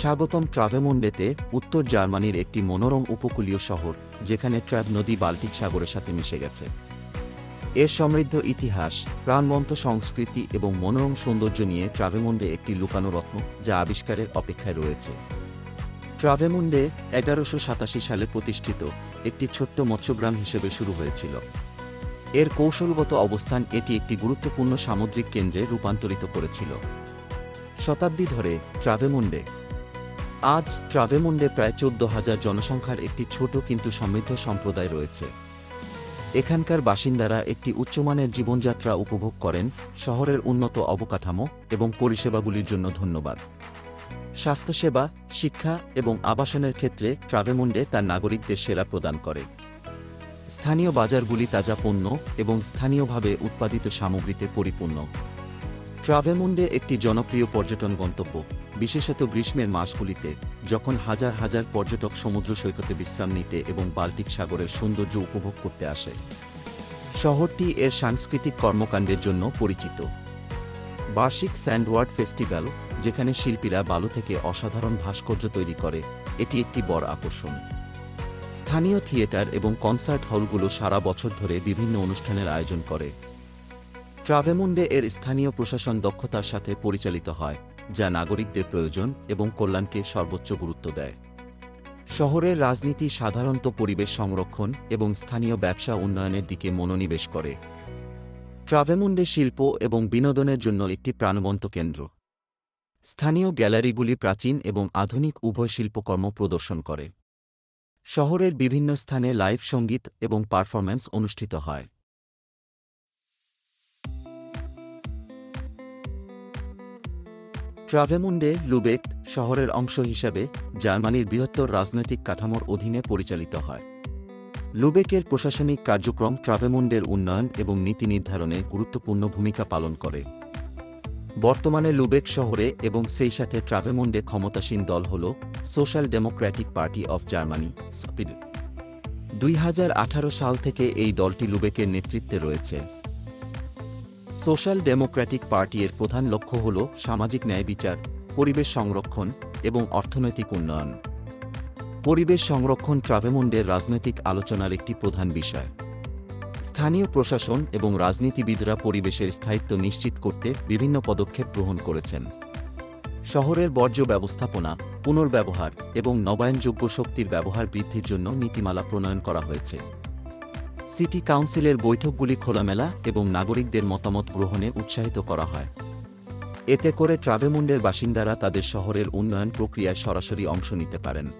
স্বাগতম ট্রাভেমুন্ডেতে উত্তর জার্মানির একটি মনোরম উপকূলীয় শহর, যেখানে ট্র্যাব নদী বাল্টিক সাগরের সাথে মিশে গেছে। এর সমৃদ্ধ ইতিহাস, প্রাণবন্ত সংস্কৃতি এবং মনোরম সৌন্দর্য নিয়ে ট্রাভেমুন্ডে একটি লুকানো রত্ন যা আবিষ্কারের অপেক্ষায় রয়েছে। ট্রাভেমুন্ডে এগারোশো সাতাশি সালে প্রতিষ্ঠিত একটি ছোট্ট মৎস্যগ্রাম হিসেবে শুরু হয়েছিল। এর কৌশলগত অবস্থান এটি একটি গুরুত্বপূর্ণ সামুদ্রিক কেন্দ্রে রূপান্তরিত করেছিল। শতাব্দী ধরে ট্রাভেমুন্ডে আজ ট্রাভেমুন্ডে প্রায় চোদ্দ হাজার জনসংখ্যার একটি ছোট কিন্তু সমৃদ্ধ সম্প্রদায় রয়েছে। এখানকার বাসিন্দারা একটি উচ্চমানের জীবনযাত্রা উপভোগ করেন, শহরের উন্নত অবকাঠামো এবং পরিষেবাগুলির জন্য ধন্যবাদ। স্বাস্থ্যসেবা, শিক্ষা এবং আবাসনের ক্ষেত্রে ট্রাভেমুন্ডে তার নাগরিকদের সেরা প্রদান করে। স্থানীয় বাজারগুলি তাজা পণ্য এবং স্থানীয়ভাবে উৎপাদিত সামগ্রীতে পরিপূর্ণ। ট্রাভেমুন্ডে একটি জনপ্রিয় পর্যটন গন্তব্য। বিশেষত গ্রীষ্মের মাসগুলিতে, যখন হাজার হাজার পর্যটক সমুদ্র সৈকতে বিশ্রাম নিতে এবং বাল্টিক সাগরের সৌন্দর্য উপভোগ করতে আসে। শহরটি এর সাংস্কৃতিক কর্মকাণ্ডের জন্য পরিচিত। বার্ষিক স্যান্ডওয়ার্ড ফেস্টিভ্যাল, যেখানে শিল্পীরা বালু থেকে অসাধারণ ভাস্কর্য তৈরি করে, এটি একটি বড় আকর্ষণ। স্থানীয় থিয়েটার এবং কনসার্ট হলগুলো সারা বছর ধরে বিভিন্ন অনুষ্ঠানের আয়োজন করে। ট্রাভেমুন্ডে এর স্থানীয় প্রশাসন দক্ষতার সাথে পরিচালিত হয়। যা নাগরিকদের প্রয়োজন এবং কল্যাণকে সর্বোচ্চ গুরুত্ব দেয়। শহরের রাজনীতি সাধারণত পরিবেশ সংরক্ষণ এবং স্থানীয় ব্যবসা উন্নয়নের দিকে মনোনিবেশ করে। ট্রাভেমুন্ডে শিল্প এবং বিনোদনের জন্য একটি প্রাণবন্ত কেন্দ্র। স্থানীয় গ্যালারিগুলি প্রাচীন এবং আধুনিক উভয় শিল্পকর্ম প্রদর্শন করে। শহরের বিভিন্ন স্থানে লাইভ সংগীত এবং পারফরম্যান্স অনুষ্ঠিত হয়। ট্রাভেমুন্ডে লুবেক শহরের অংশ হিসাবে জার্মানির বৃহত্তর রাজনৈতিক কাঠামোর অধীনে পরিচালিত হয়। লুবেকের প্রশাসনিক কার্যক্রম ট্রাভেমুন্ডের উন্নয়ন এবং নীতি নির্ধারণে গুরুত্বপূর্ণ ভূমিকা পালন করে। বর্তমানে লুবেক শহরে এবং সেই সাথে ট্রাভেমুন্ডে ক্ষমতাসীন দল হল social democratic party of Germany, speed. দুই সাল থেকে এই দলটি লুবেকের নেতৃত্বে রয়েছে। সোশ্যাল ডেমোক্র্যাটিক পার্টির প্রধান লক্ষ্য হল সামাজিক ন্যায় বিচার, পরিবেশ সংরক্ষণ এবং অর্থনৈতিক উন্নয়ন। পরিবেশ সংরক্ষণ ট্রাভেমুন্ডের রাজনৈতিক আলোচনার একটি প্রধান বিষয়। স্থানীয় প্রশাসন এবং রাজনীতিবিদরা পরিবেশের স্থায়িত্ব নিশ্চিত করতে বিভিন্ন পদক্ষেপ গ্রহণ করেছেন। শহরের বর্জ্য ব্যবস্থাপনা, পুনর্ব্যবহার এবং নবায়নযোগ্য শক্তির ব্যবহার বৃদ্ধির জন্য নীতিমালা প্রণয়ন করা হয়েছে। সিটি কাউন্সিলের বৈঠকগুলি খোলামেলা এবং নাগরিকদের মতামত গ্রহণে উৎসাহিত করা হয়। এতে করে ট্রাভেমুন্ডের বাসিন্দারা তাদের শহরের উন্নয়ন প্রক্রিয়ায় সরাসরি অংশ নিতে পারেন।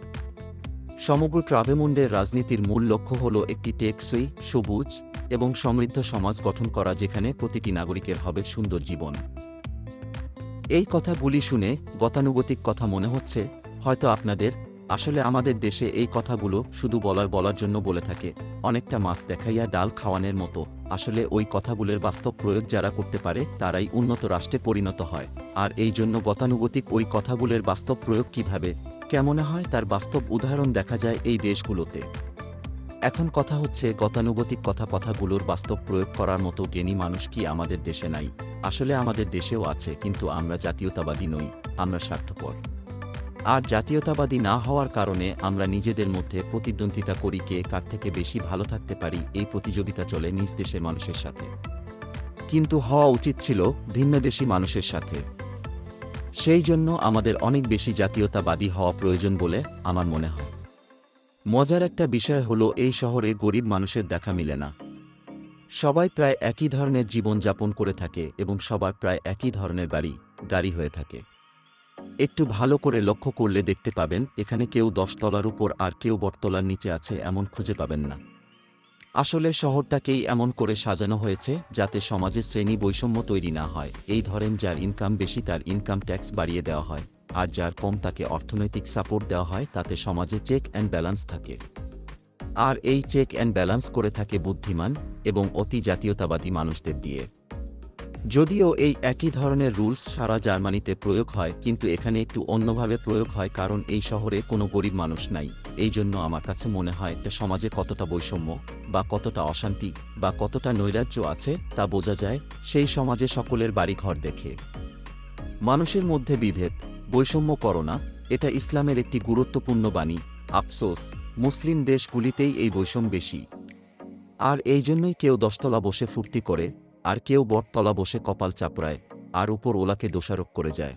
সমগ্র ট্রাভেমুন্ডের রাজনীতির মূল লক্ষ্য হল একটি টেকসই, সবুজ এবং সমৃদ্ধ সমাজ গঠন করা, যেখানে প্রতিটি নাগরিকের হবে সুন্দর জীবন। এই কথাগুলি শুনে গতানুগতিক কথা মনে হচ্ছে, হয়তো আপনাদের, আসলে আমাদের দেশে এই কথাগুলো শুধু বলার বলার জন্য বলে থাকে। অনেকটা মাছ দেখাইয়া ডাল খাওয়ানোর মতো। আসলে ওই কথাগুলোর বাস্তব প্রয়োগ যারা করতে পারে, তারাই উন্নত রাষ্ট্রে পরিণত হয়। আর এই জন্য গতানুগতিক ওই কথাগুলোর বাস্তব প্রয়োগ কীভাবে, কেমন হয় তার বাস্তব উদাহরণ দেখা যায় এই দেশগুলোতে। এখন কথা হচ্ছে গতানুগতিক কথা কথাগুলোর বাস্তব প্রয়োগ করার মতো জ্ঞানী মানুষ কি আমাদের দেশে নাই? আসলে আমাদের দেশেও আছে, কিন্তু আমরা জাতীয়তাবাদী নই, আমরা স্বার্থপর। আর জাতীয়তাবাদী না হওয়ার কারণে আমরা নিজেদের মধ্যে প্রতিদ্বন্দ্বিতা করি কে কার থেকে বেশি ভালো থাকতে পারি, এই প্রতিযোগিতা চলে নিজ দেশের মানুষের সাথে। কিন্তু হওয়া উচিত ছিল ভিন্ন ভিন্নদেশী মানুষের সাথে। সেই জন্য আমাদের অনেক বেশি জাতীয়তাবাদী হওয়া প্রয়োজন বলে আমার মনে হয়। মজার একটা বিষয় হলো এই শহরে গরিব মানুষের দেখা মিলে না। সবাই প্রায় একই ধরনের জীবন যাপন করে থাকে এবং সবার প্রায় একই ধরনের বাড়ি, গাড়ি হয়ে থাকে। একটু ভালো করে লক্ষ্য করলে দেখতে পাবেন, এখানে কেউ দশতলার উপর আর কেউ বটতলার নিচে আছে এমন খুঁজে পাবেন না। আসলে শহরটাকেই এমন করে সাজানো হয়েছে যাতে সমাজে শ্রেণি বৈষম্য তৈরি না হয়। এই ধরেন যার ইনকাম বেশি তার ইনকাম ট্যাক্স বাড়িয়ে দেওয়া হয়, আর যার কম তাকে অর্থনৈতিক সাপোর্ট দেওয়া হয়, তাতে সমাজে চেক অ্যান্ড ব্যালেন্স থাকে। আর এই চেক অ্যান্ড ব্যালেন্স করে থাকে বুদ্ধিমান এবং অতি জাতীয়তাবাদী মানুষদের দিয়ে। যদিও এই একই ধরনের রুলস সারা জার্মানিতে প্রয়োগ হয়, কিন্তু এখানে একটু অন্যভাবে প্রয়োগ হয় কারণ এই শহরে কোনো গরিব মানুষ নাই। এই জন্য আমার কাছে মনে হয় একটা সমাজে কতটা বৈষম্য বা কতটা অশান্তি বা কতটা নৈরাজ্য আছে তা বোঝা যায় সেই সমাজে সকলের বাড়িঘর দেখে। মানুষের মধ্যে বিভেদ, বৈষম্য করো না, এটা ইসলামের একটি গুরুত্বপূর্ণ বাণী। আফসোস, মুসলিম দেশগুলিতেই এই বৈষম্য বেশি। আর এই জন্যই কেউ দশতলা বসে ফুর্তি করে আর কেউ বটতলা বসে কপাল চাপড়ায় আর উপর ওলাকে দোষারোপ করে যায়।